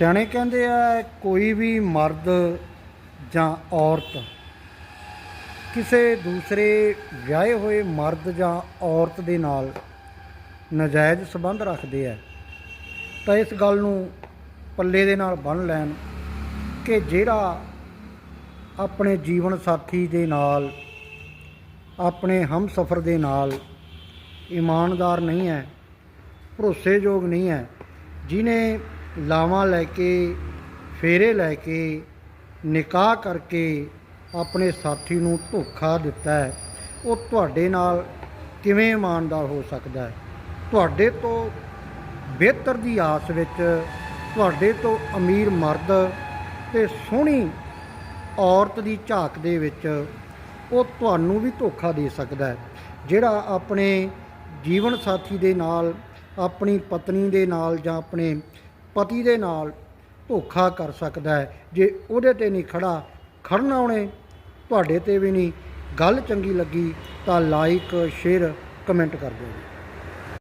ਸਿਆਣੇ ਕਹਿੰਦੇ ਆ, ਕੋਈ ਵੀ ਮਰਦ ਜਾਂ ਔਰਤ, ਕਿਸੇ ਦੂਸਰੇ ਵਿਆਹੇ ਹੋਏ ਮਰਦ ਜਾਂ ਔਰਤ ਦੇ ਨਾਲ ਨਜਾਇਜ਼ ਸੰਬੰਧ ਰੱਖਦੇ ਆ, ਤਾਂ ਇਸ ਗੱਲ ਨੂੰ ਪੱਲੇ ਦੇ ਨਾਲ ਬੰਨ ਲੈਣ ਕਿ ਜਿਹੜਾ ਆਪਣੇ ਜੀਵਨ ਸਾਥੀ ਦੇ ਨਾਲ, ਆਪਣੇ ਹਮਸਫਰ ਦੇ ਨਾਲ ਇਮਾਨਦਾਰ ਨਹੀਂ ਹੈ, ਭਰੋਸੇਯੋਗ ਨਹੀਂ ਹੈ ਜਿਨੇ ਲਾਵਾਂ ਲੈ ਕੇ, ਫੇਰੇ ਲੈ ਕੇ, ਨਿਕਾਹ ਕਰਕੇ ਆਪਣੇ ਸਾਥੀ ਨੂੰ ਧੋਖਾ ਦਿੱਤਾ ਹੈ। ਉਹ ਤੁਹਾਡੇ ਨਾਲ ਕਿਵੇਂ ਇਮਾਨਦਾਰ ਹੋ ਸਕਦਾ ਹੈ? ਤੁਹਾਡੇ ਤੋਂ ਬਿਹਤਰ ਦੀ ਆਸ ਵਿੱਚ, ਤੁਹਾਡੇ ਤੋਂ ਅਮੀਰ ਮਰਦ ਤੇ ਸੋਹਣੀ ਔਰਤ ਦੀ ਝਾਕ ਦੇ ਵਿੱਚ ਉਹ ਤੁਹਾਨੂੰ ਵੀ ਧੋਖਾ ਦੇ ਸਕਦਾ ਹੈ। ਜਿਹੜਾ ਆਪਣੇ ਜੀਵਨ ਸਾਥੀ ਦੇ ਨਾਲ, ਆਪਣੀ ਪਤਨੀ ਦੇ ਨਾਲ ਜਾਂ ਆਪਣੇ ਪਤੀ ਦੇ ਨਾਲ ਧੋਖਾ ਕਰ ਸਕਦਾ ਹੈ। ਜੇ ਉਹਦੇ ਤੇ ਨਹੀਂ ਖੜਾ, ਖੜਨਾ ਉਹਨੇ, ਤੁਹਾਡੇ ਤੇ ਵੀ ਨਹੀਂ। ਗੱਲ ਚੰਗੀ ਲੱਗੀ ਤਾਂ ਲਾਈਕ ਸ਼ੇਅਰ ਕਮੈਂਟ ਕਰ ਦਿਓ